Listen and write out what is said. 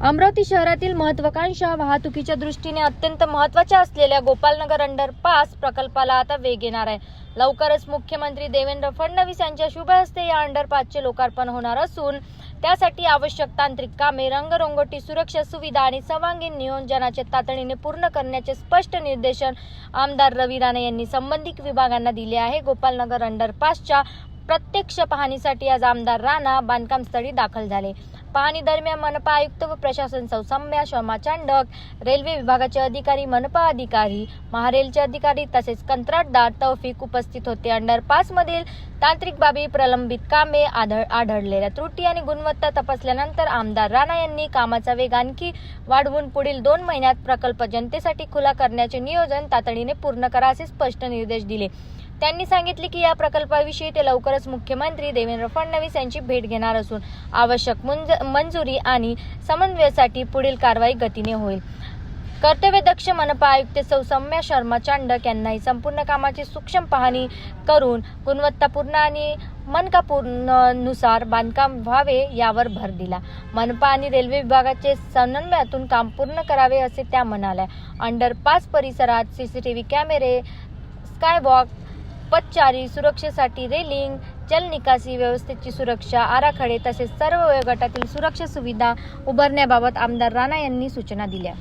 अमरावती शहरातील महत्वाकांक्षा वाहतुकीच्या दृष्टीने अत्यंत महत्त्वाच्या असलेल्या गोपालनगर अंडरपास प्रकल्पाला आता वेग येणार आहे. लवकरच मुख्यमंत्री देवेंद्र फडणवीस यांच्या शुभ हस्ते या अंडरपासचे लोकार्पण होणार असून त्यासाठी आवश्यक तांत्रिक कामे रंगरोंगोटी सुरक्षा सुविधा आणि सर्वांगीण नियोजनाचे तातडीने पूर्ण करण्याचे स्पष्ट निर्देशन आमदार रवी राणे यांनी संबंधित विभागांना दिले आहे. गोपालनगर अंडरपासच्या प्रत्यक्ष पाहणीसाठी आज आमदार राणा बांधकामस्थळी दाखल झाले. पाहणी दरम्यान मनपा आयुक्त व प्रशासन सौसम्या शर्मा चांडक रेल्वे विभागाचे अधिकारी मनपा अधिकारी महारेलचे अधिकारी तसेच कंत्राटदार तौफिक उपस्थित होते. अंडरपासमधील तांत्रिक बाबी प्रलंबित कामे आढळ आढळलेल्या त्रुटी आणि गुणवत्ता तपासल्यानंतर आमदार राणा यांनी कामाचा वेग आणखी वाढवून पुढील दोन महिन्यात प्रकल्प जनतेसाठी खुला करण्याचे नियोजन तातडीने पूर्ण करा असे स्पष्ट निर्देश दिले. त्यांनी सांगितले की या प्रकल्पाविषयी ते लवकरच मुख्यमंत्री देवेंद्र फडणवीस यांची भेट घेणार असून आवश्यक मुंज मंजुरी आणि समन्वयासाठी पुढील कारवाई गतीने होईल. कर्तव्यदक्ष मनपा आयुक्त सौ सौम्या शर्मा चांडक यांनाही संपूर्ण कामाची सूक्ष्म पाहणी करून गुणवत्तापूर्ण आणि मनकापूर्णनुसार बांधकाम व्हावे यावर भर दिला. मनपा आणि रेल्वे विभागाचे समन्वयातून काम पूर्ण करावे असे त्या म्हणाल्या. अंडरपास परिसरात सीसीटीव्ही कॅमेरे स्कायवॉक पदचारी सुरक्षेसाठी रेलिंग जल निकासी व्यवस्थेची सुरक्षा आराखडे तसेच सर्व वयोगटातील सुरक्षा सुविधा उभारण्याबाबत आमदार राणा यांनी सूचना दिल्या.